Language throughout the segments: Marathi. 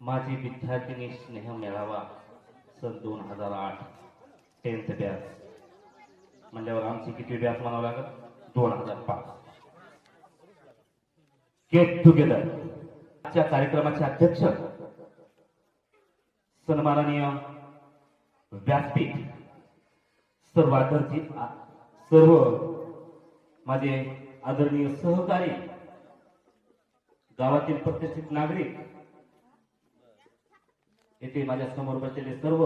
माझी विद्यार्थिनी स्नेह मेळावा सन दोन हजार आठ टेन्थ बॅच म्हणल्यावर आमची किती बॅच म्हणावं लागत दोन हजार पाच. गेट टुगेदर आजच्या कार्यक्रमाचे अध्यक्ष सन्माननीय व्यासपीठ सर्व आदरची सर्व माझे आदरणीय सहकारी गावातील प्रतिष्ठित नागरिक येथे माझ्यासमोर बसलेले सर्व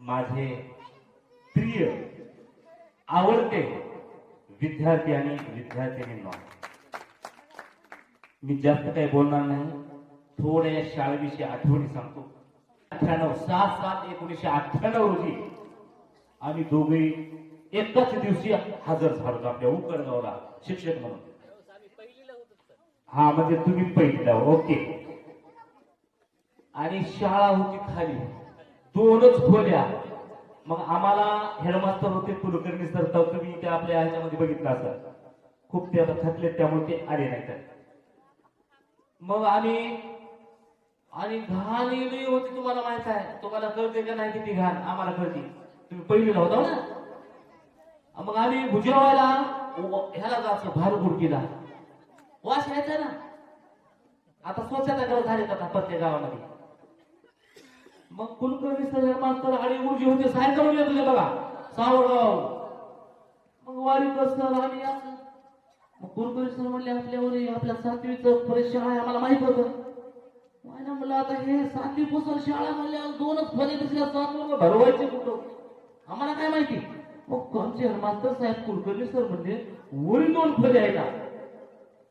माझे प्रिय आवडते विद्यार्थी आणि विद्यार्थिनींना मी जास्त काही बोलणार नाही. थोड्या शाळेविषयी आठवणी सांगतो. अठ्ठ्याण्णव सहा सात एकोणीसशे अठ्ठ्याण्णव रोजी आम्ही दोघे एकाच दिवशी हजर झालो आपल्या उकडगावला शिक्षक म्हणून. हा म्हणजे तुम्ही पहिला ओके. आणि शाळा होती खाली. दोनच खोल्या. मग आम्हाला हेडमास्टर होते कुलकर्णी सर तर तुम्ही ते आपल्या ह्याच्यामध्ये बघितलं असं खूप ते आता थकले त्यामुळे ते आले नाही तर मग आम्ही आणि घाण एवढी होती तुम्हाला माहीत आहे. तुम्हाला कळते का नाही किती घाण? आम्हाला कळते. तुम्ही पहिलीला होता ना? मग आम्ही भुजरावायला ह्याला जायचं केला वास यायचा ना? आता स्वच्छता करत झाले आता प्रत्येक गावामध्ये. मग कुलकर्णी सर मास्तर आणि गुरुजी होते. सायकल येत बघा. सावरगाव. मग वारी सर आणि असं मग कुलकर्णी सर म्हणले आपल्यावर आपल्या सातवीचं परीक्षा आहे. आम्हाला माहीत होतं. मला म्हणलं आता हे सातवी पासून शाळा म्हणल्या दोनच फळे दिसल्या सात लोक भरवायचे कुठं? आम्हाला काय माहिती. मग आमचे मास्तर साहेब कुलकर्णी सर म्हणले वरी दोन फळे आहे का?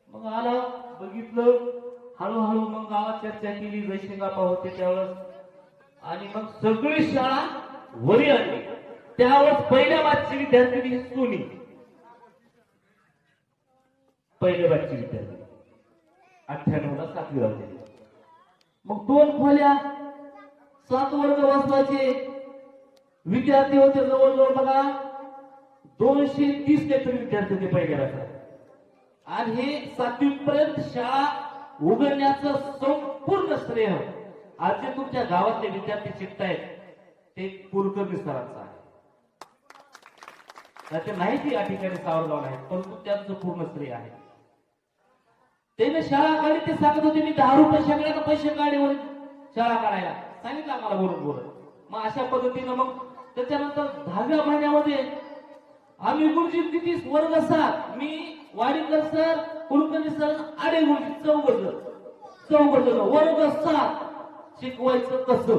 मग आला. बघितलं. हळूहळू मग गावात चर्चा केली. जयसिंगापा होते त्यावेळेस. आणि मग सगळी शाळा वरी आली त्यावेळेस पहिल्या बादची विद्यार्थिनी सोनी. पहिल्या बादची विद्यार्थी. अठ्ठ्याण्णव ला सातवी होते. मग दोन खोल्या सात वर्ग वाचवायचे. विद्यार्थी होते जवळजवळ बघा दोनशे तीस काहीतरी विद्यार्थी होते पहिल्या वर्गात आणि हे सातवी पर्यंत शाळा उघडण्याचं संपूर्ण श्रेय आज जे तुमच्या गावातले विद्यार्थी शिकतायत ते कुलकर्णी सरांचं आहे. त्याचे नाही ती या ठिकाणी सावरगाव आहे परंतु त्यांचं पूर्ण श्रेय आहे. त्याने शाळा काढली ते सांगत होते मी दहा रुपये सगळ्यांना पैसे काढले शाळा काढायला. सांगितलं आम्हाला बोलून. बोलत मग अशा पद्धतीनं मग त्याच्यानंतर दहाव्या महिन्यामध्ये आम्ही गुरुजी किती वर्ग सात मी वाडीकर सर कुलकर्णी सर आडे गुरुजी चौघ जण चौघ जण वर्ग सात. शिकवायचं कस?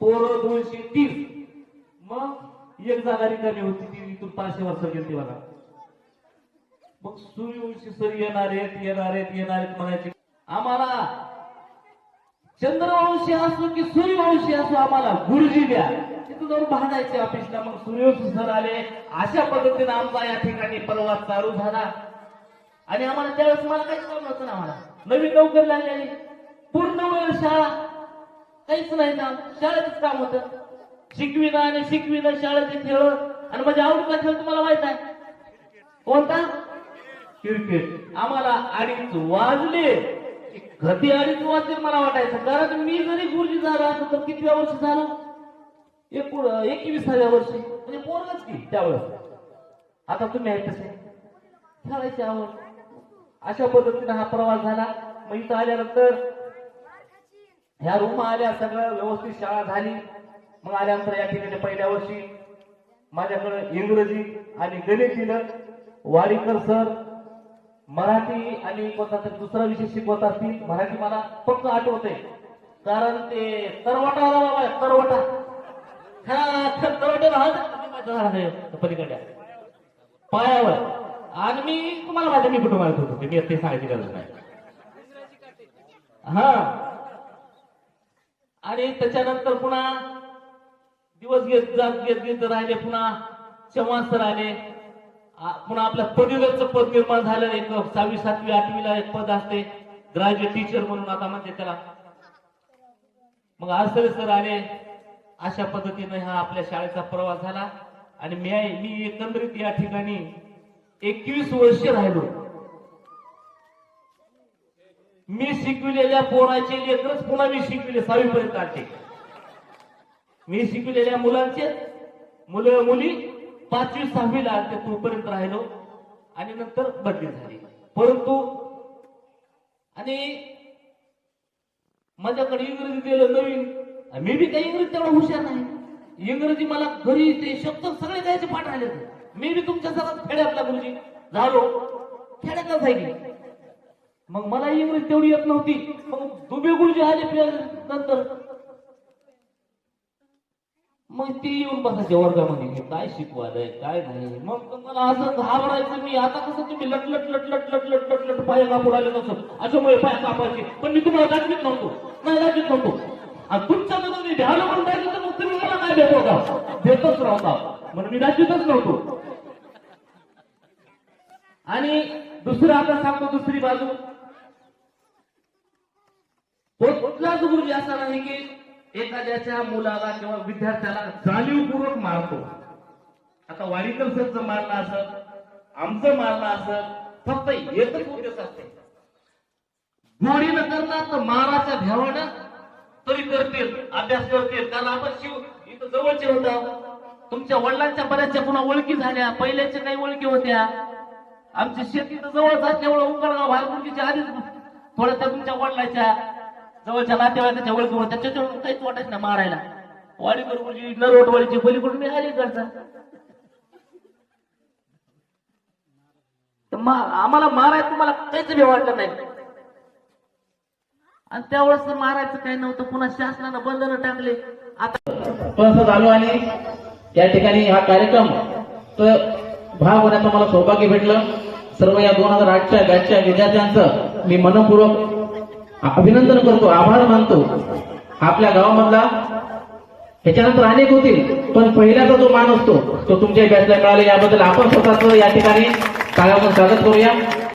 पोरं दोनशे तीस. मग एक जागा रिकामी होती ती इथून पाचशे वर्ष गेली बघा. मग सूर्यवंशी सर येणार आहेत येणार आहेत येणार आहेत म्हणायचे आम्हाला चंद्रवंशी असो की सूर्यवंशी असो आम्हाला गुरुजी द्या. तिथं जाऊन भांडायचे ऑफिसला मग सूर्यवंशी सर आले. अशा पद्धतीने आमचा या ठिकाणी प्रवास चालू झाला. आणि आम्हाला त्यावेळेस मला काहीच काम नव्हतं ना आम्हाला. नवीन नोकरी लागली. पूर्ण वेळ शाळा काहीच नाही ना. शाळेतच काम होतं. शिकविणं आणि शिकविणं शाळेचे खेळ. आणि माझ्या आवडीचा खेळ तुम्हाला माहीत आहे? कोणता? क्रिकेट. आम्हाला अडीच वाजले. की कधी अडीच वाजले मला वाटायचं. कारण मी जरी गुरुजी झालो असं तर कितव्या वर्षी झालो? एकूण एकविसाव्या वर्षी. म्हणजे पोरगच की त्यावेळेस. आता तुम्ही आहे तसे. खेळायची आवड. अशा पद्धतीने हा प्रवास झाला. मग इथं आल्यानंतर ह्या रूम आल्या सगळं व्यवस्थित शाळा झाली. मग आल्यानंतर या ठिकाणी पहिल्या वर्षी माझ्याकडे इंग्रजी आणि गणित दिलं वारीकर सर मराठी आणि कोणता तरी दुसरा विषय शिकवत असतील मराठी मला फक्त आठवते कारण ते तरवटा आला बाबा तरवटा. हा तरवटा राहत पलीकडल्या. पायावर. आणि मी तुम्हाला माझ्या मी कुठं मारत होतो? मी ते सांगायची गरज नाही. हा. आणि त्याच्यानंतर पुन्हा दिवस घेत जात घेत घेत राहिले पुन्हा चव्हाण सर आले पुन्हा आपल्या पदवीधरचं पद निर्माण झालं एक सहावी सातवी आठवीला एक पद असते. ग्रॅज्युएट टीचर म्हणून आता म्हणते त्याला. मग आसरे सर आले. अशा पद्धतीने हा आपल्या शाळेचा प्रवास झाला. आणि मी मी एकंदरीत या ठिकाणी एकवीस वर्ष राहिलो. मी शिकविलेल्या पोराचे लेकरच पुन्हा मी शिकविले सहावीपर्यंत काढते मी शिकविलेल्या मुलांचे मुलं मुली पाचवी सहावीला आलते तोपर्यंत राहिलो आणि नंतर बदली झाली. परंतु आणि माझ्याकडे इंग्रजी दिलं नवीन मी बी काही इंग्रजी तेवढा हुशार नाही. इंग्रजी मला घरी ते शब्द सगळे द्यायचे पाठ राहिले. मी बी तुमच्या सगळ्यात खेड्यातला गुरुजी. झालो. खेड्यातलाच आहे मग मला इंग्रजी तेवढी येत नव्हती. मग दुबे गुरुजी आले नंतर. मग ते येऊन बसायचे वर्गामध्ये. हे काय शिकवायलंय काय नाही. मग मला असं घाबरायचं मी. आता कसं तुम्ही लट लट लट लट लट लट लट लट पाय कापून आले तसं. अशामुळे पाय कापायचे. पण मी तुम्हाला दाखवित नव्हतो. नाही दाखवित नव्हतो. आणि तुमच्या मनात मी ध्यान म्हणून तर मग तुम्ही मला काय देतो का? देतच राहता. म्हणून मी दाखवितच नव्हतो. आणि दुसरं आता सांगतो दुसरी बाजू. कुठलाच गुरुजी असा नाही की एखाद्याच्या मुलाला किंवा विद्यार्थ्याला जाणीवपूर्वक मारतो. आता वाडीकर सरचं मारणं असत आमचं मारणं असत फक्त एकच उद्देश असते. गोडीनं करणार तर माराच्या भ्यावानं तरी करतील अभ्यास करतील. कारण आपण शिव इथं जवळचे होत. तुमच्या वडिलांच्या बऱ्याचशा पुन्हा ओळखी झाल्या. पहिल्याच्या काही ओळखी होत्या. आमची शेती तर जवळच असल्यामुळे उंबरगाव भारपूरची आधीच थोड्या त्या तुमच्या वडिलाच्या जवळच्या नातेवाईकाच्या ओळखी होत्या त्याच्यावर काहीच वाटायचं ना मारायला. वाडी नरवटवाडीची पलीकडून मी आली घरचा? आम्हाला मारायचं तुम्हाला काहीच बी वाटलं नाही. आणि त्यावेळेस तर मारायचं काही नव्हतं. पुन्हा शासनानं बंधनं टाकले. आता पण झालो आणि या ठिकाणी हा कार्यक्रम. तर भाग होण्याचं मला सौभाग्य भेटलं. सर्व या दोन हजार आठच्या बॅचच्या विद्यार्थ्यांचं मी मनपूर्वक अभिनंदन करतो आभार मानतो. आपल्या गावामधला त्याच्यानंतर अनेक होतील पण पहिल्याचा जो मान असतो तो तुमच्या बॅचला मिळाला याबद्दल आपण स्वतःच या ठिकाणी काळावर स्वागत करूया.